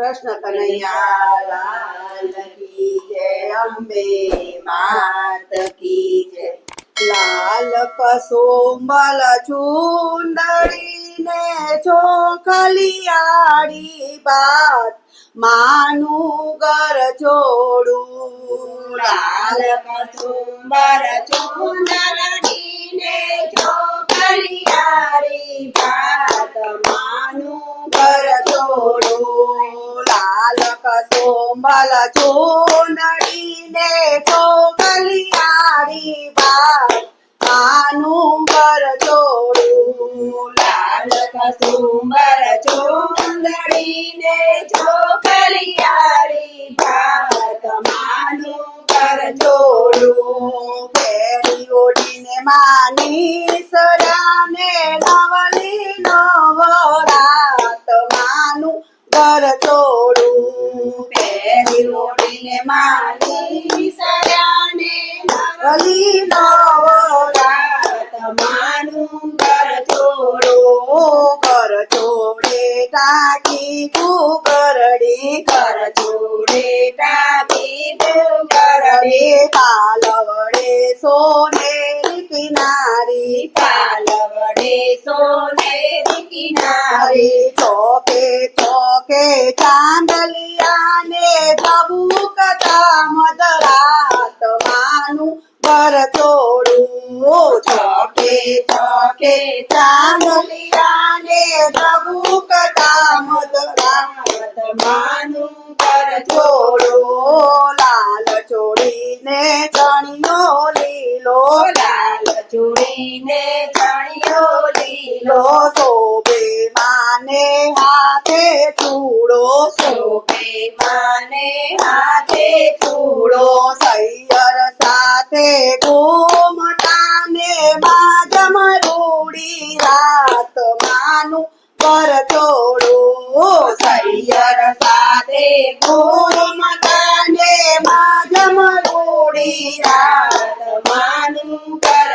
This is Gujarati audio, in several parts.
કૃષ્ણ કનૈયા લાલ કી જય અંબે માત કી જય લાલ કસોમલ ચુંદડીને ચોખલિયાળી બાત માનું ઘર જોડું લાલ કસુંબર ચુંદડીને ચોખલિયાળી બાત ચોખલિયાળી બાત માનું ઘર જોડું, લાલ કસુંબર ચુંદડીને ચોખલિયાળી ભાત માનું ઘર જોડું પેરી ઓઢીને માની સરાને નવલી નવરાત. માનું ઘર જોડું કેરી ઓઢીને માની સરાને નવલી નવરાત માનું ઘર જોડો ઘર જોડે ટાકી કુકરડી ઘર જોડે ટાકી કુકરડી પાલવડે સોનેરી કિનારી કિનારી મદરાત માનું ઘર છોડું ચોકે ચોકે લાલ ચોડીને ચણિયો લીલો. લાલ ચોડીને લીલો શોભે માને હાથે ચૂડો શોભે માને હાથે ચૂડો સૈયર સાથે ઘૂમટાને બાજમ રૂડી રાત માનું પર ચોડું સૈયર સાથે ઘૂમટાને બાજમ રૂડી રાત માનું છોડો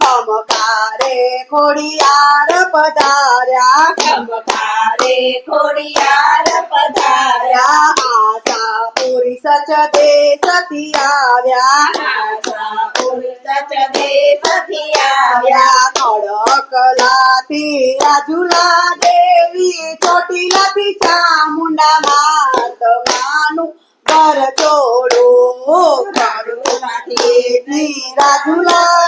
ખમકારે, ખોડિયાર પધાર્યા, ખમકારે, ખોડિયાર પધાર્યા. આશા પુરી સચ દે સતી આવ્યા. આશા પુરી સચ દે સતી આવ્યા. કડક લાતી રાજુલા દેવી, ચોટીલાથી ચામુંડા માત માનું ઘર ચોડું રાજુલા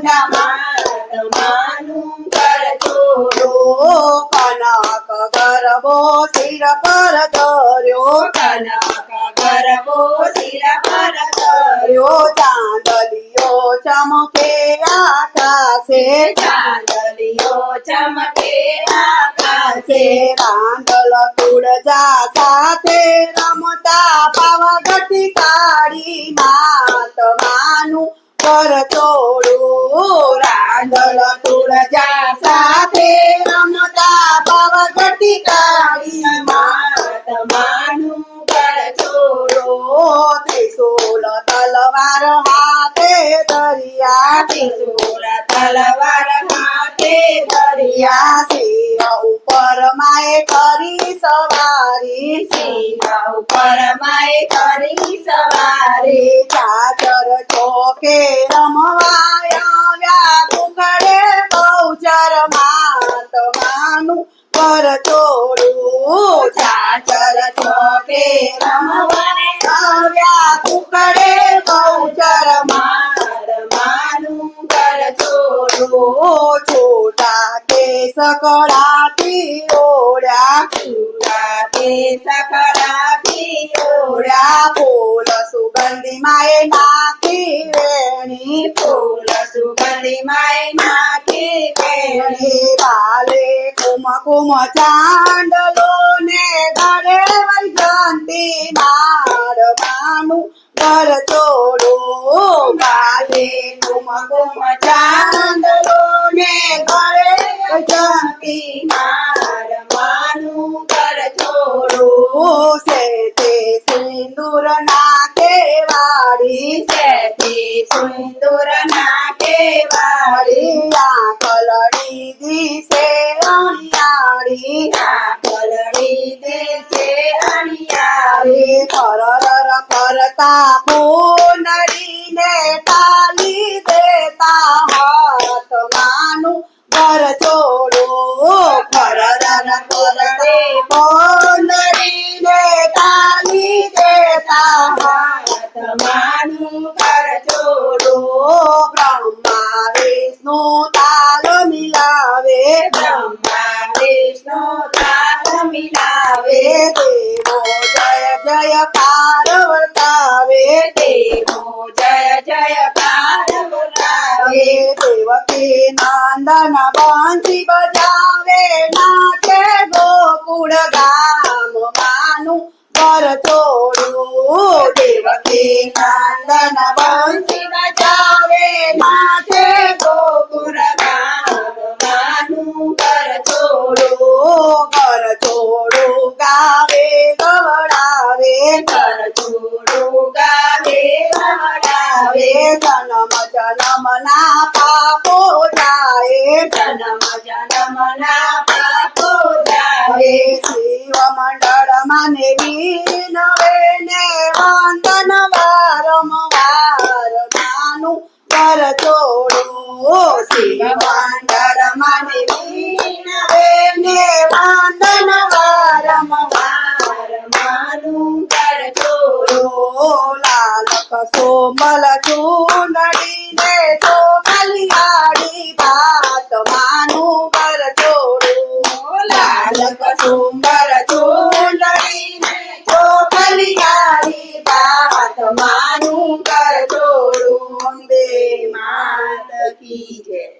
ચામુંડા માત માનું ઘર ચોડું કનક ગરબો સિર પર ધર્યો કનક ગરબો સિર પર ધર્યો ચાંદલિયો ચમકે આકાશે ચાંદલિયો ચમકે આકાશે રાંદલ તુળજા કાળી માત કર ચોડું રાંદલ તુળજા સાથે રમતા પાવાગઢી કાળી માત માનું કર ચોડો ત્રિશૂલ તલવાર હાથે દરિયા ત્રિશૂલ તલવાર હાથે દરિયા. ઉપર માએ કરી સવારી સિંહ ઉપર માએ કરી સવારી ચાચર ચોકે રમવાય આવ્યા કુકડે બહુચર માત માનું પર ચોડું ચાચર ચોકે રમવાય આવ્યા કુકડે બહુચર માત માનું કર છોડું છોટા કેસ કળાથી છોટા કેસ કળાથી ઓળ્યા ફૂલ સુગંધી માએ નાખી વેણી. ફૂલ સુગંધી માએ નાખી વેણી. બાલે કુમ કુમ ચાંદલો ને ગળે વૈજંતી માર માનું ઘર ચોડો ગાલે કુમ કુમ ચાંદલો ને ગળે વૈજંતી માર વાળી જેથી સુંદર નાટે વાળી આ કલડી દિશે અણિયાળી આ કલડી દિશે અણિયાળી પરર પરતા પૂનડીને તાલી દે દેવકી નંદન બાંધી બજાવે નાચે ગોકુળ ગામ માનું પર તોડું દેવકી નંદન બાંધી ને વિનવે ને વંદન વારંવાર નાનું પર તોડું. શિવ મંડળ મને વિનવે ને વંદન વારંવાર નાનું પર તોડું. લાલક હું કરજો દે માત કી જય